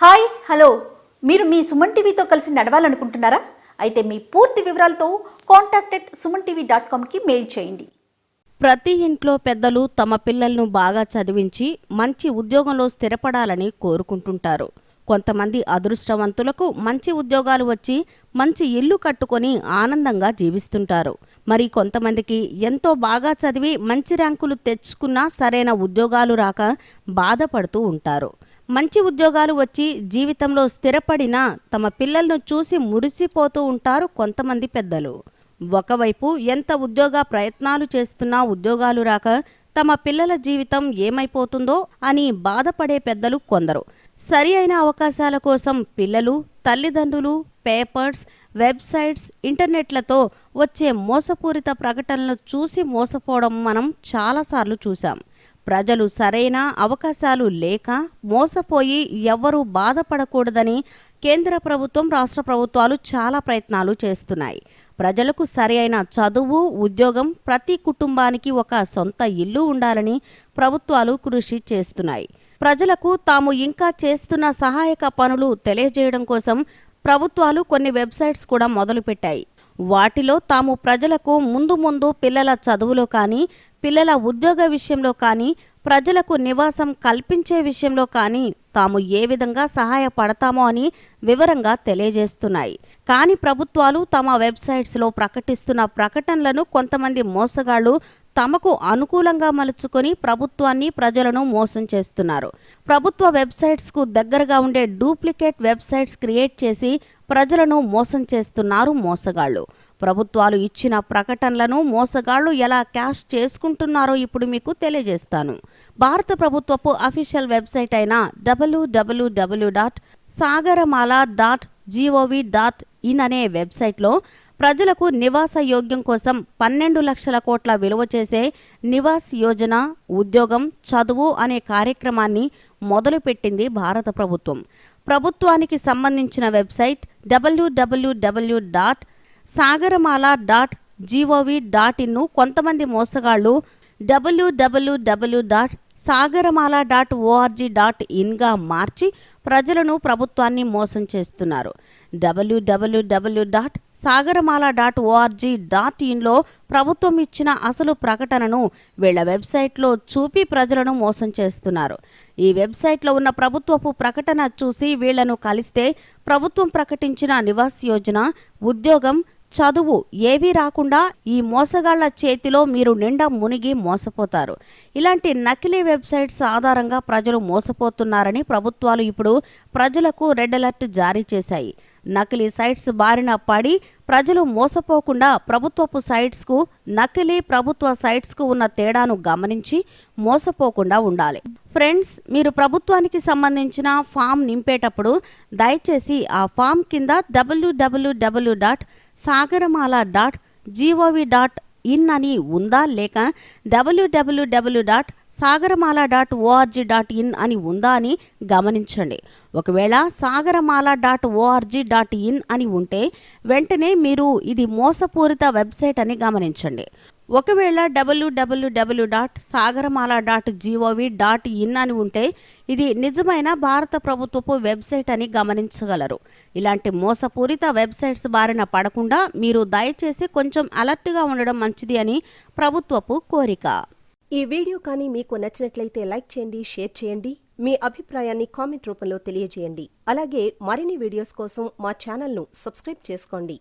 Hi hello. మీరు మీ సుమన్ టీవీతో కలిసి నడవాలనుకుంటున్నారా? అయితే మీ పూర్తి వివరాలతో contact at Suman TV dot కామ్కి mail చేయండి. ప్రతి ఇంట్లో పెద్దలు తమ పిల్లలను బాగా చదివించి మంచి ఉద్యోగంలో స్థిరపడాలని కోరుకుంటుంటారు. కొంతమంది అదృష్టవంతులకు మంచి ఉద్యోగాలు వచ్చి మంచి ఇల్లు కట్టుకొని ఆనందంగా జీవిస్తుంటారు. మరి కొంతమందికి ఎంతో బాగా చదివి మంచి ర్యాంకులు తెచ్చుకున్నా సరైన ఉద్యోగాలు రాక బాధపడుతూ ఉంటారు. మంచి ఉద్యోగాలు వచ్చి జీవితంలో స్థిరపడిన తమ పిల్లలను చూసి మురిసిపోతూ ఉంటారు కొంతమంది పెద్దలు. ఒకవైపు ఎంత ఉద్యోగ ప్రయత్నాలు చేస్తున్నా ఉద్యోగాలు రాక తమ పిల్లల జీవితం ఏమైపోతుందో అని బాధపడే పెద్దలు కొందరు. సరి అయిన అవకాశాల కోసం పిల్లలు తల్లిదండ్రులు పేపర్స్ వెబ్సైట్స్ ఇంటర్నెట్లతో వచ్చే మోసపూరిత ప్రకటనలు చూసి మోసపోవడం మనం చాలాసార్లు చూశాం. ప్రజలు సరైన అవకాశాలు లేక మోసపోయి ఎవ్వరూ బాధపడకూడదని కేంద్ర ప్రభుత్వం రాష్ట్ర ప్రభుత్వాలు చాలా ప్రయత్నాలు చేస్తున్నాయి. ప్రజలకు సరైన చదువు ఉద్యోగం ప్రతి కుటుంబానికి ఒక సొంత ఇల్లు ఉండాలని ప్రభుత్వాలు కృషి చేస్తున్నాయి. ప్రజలకు తాము ఇంకా చేస్తున్న సహాయక పనులు తెలియజేయడం కోసం ప్రభుత్వాలు కొన్ని వెబ్సైట్స్ కూడా మొదలుపెట్టాయి. వాటిలో తాము ప్రజలకు ముందు ముందు పిల్లల చదువులో కానీ పిల్లల ఉద్యోగ విషయంలో కానీ ప్రజలకు నివాసం కల్పించే విషయంలో కానీ తాము ఏ విధంగా సహాయపడతామో అని వివరంగా తెలియజేస్తున్నాయి. కానీ ప్రభుత్వాలు తమ వెబ్సైట్స్లో ప్రకటిస్తున్న ప్రకటనలను కొంతమంది మోసగాళ్ళు తమకు అనుకూలంగా మలుచుకొని ప్రభుత్వాన్ని ప్రజలను మోసం చేస్తున్నారు. ప్రభుత్వ వెబ్సైట్స్కు దగ్గరగా ఉండే డూప్లికేట్ వెబ్సైట్స్ క్రియేట్ చేసి ప్రజలను మోసం చేస్తున్నారు మోసగాళ్ళు ప్రభుత్వాలు ఇచ్చిన ప్రకటనలను మోసగాళ్ళు ఎలా క్యాష్ చేసుకుంటున్నారో ఇప్పుడు మీకు తెలియజేస్తాను. భారత ప్రభుత్వపు అఫీషియల్ వెబ్సైట్ అయిన W W W dot Sagarmala dot G O V dot in అనే వెబ్సైట్లో ప్రజలకు నివాస యోగ్యం కోసం పన్నెండు లక్షల కోట్ల విలువ చేసే నివాస్ యోజన ఉద్యోగం చదువు అనే కార్యక్రమాన్ని మొదలుపెట్టింది భారత ప్రభుత్వం. ప్రభుత్వానికి సంబంధించిన website W W W dot Sagarmala dot G O V dot ఇన్ను కొంతమంది మోసగాళ్ళు W W W dot Sagarmala dot O R G dot ఇన్గా మార్చి ప్రజలను ప్రభుత్వాన్ని మోసం చేస్తున్నారు. W W W dot Sagarmala dot O R G dot ఇన్లో ప్రభుత్వం ఇచ్చిన అసలు ప్రకటనను వీళ్ళ వెబ్సైట్లో చూపి ప్రజలను మోసం చేస్తున్నారు. ఈ వెబ్సైట్లో ఉన్న ప్రభుత్వపు ప్రకటన చూసి వీళ్ళను కలిస్తే ప్రభుత్వం ప్రకటించిన నివాస్ యోజన ఉద్యోగం చదువు ఏవీ రాకుండా ఈ మోసగాళ్ళ చేతిలో మీరు నిండా మునిగి మోసపోతారు. ఇలాంటి నకిలీ వెబ్సైట్స్ ఆధారంగా ప్రజలు మోసపోతున్నారని ప్రభుత్వాలు ఇప్పుడు ప్రజలకు రెడ్ అలర్ట్ జారీ చేశాయి. నకిలీ సైట్స్ బారిన పడి ప్రజలు మోసపోకుండా ప్రభుత్వపు సైట్స్కు నకిలీ ప్రభుత్వ సైట్స్కు ఉన్న తేడాను గమనించి మోసపోకుండా ఉండాలి. ఫ్రెండ్స్ మీరు ప్రభుత్వానికి సంబంధించిన ఫామ్ నింపేటప్పుడు దయచేసి ఆ ఫామ్ కింద W W W dot Sagarmala dot G O V dot in అని ఉందా లేక W W W dot Sagarmala dot O R G dot in అని ఉందా అని గమనించండి. ఒకవేళ Sagarmala dot O R G dot in అని ఉంటే వెంటనే మీరు ఇది మోసపూరిత వెబ్సైట్ అని గమనించండి. ఒకవేళ W W W dot Sagarmala dot G O V dot in అని ఉంటే ఇది నిజమైన భారత ప్రభుత్వపు వెబ్సైట్ అని గమనించగలరు. ఇలాంటి మోసపూరిత వెబ్సైట్స్ బారిన పడకుండా మీరు దయచేసి కొంచెం అలర్ట్గా ఉండడం మంచిది అని ప్రభుత్వపు కోరిక. ఈ వీడియో కానీ మీకు నచ్చినట్లయితే లైక్ చేయండి షేర్ చేయండి. మీ అభిప్రాయాన్ని కామెంట్ రూపంలో తెలియజేయండి. అలాగే మరిన్ని వీడియోస్ కోసం మా ఛానల్ను సబ్స్క్రైబ్ చేసుకోండి.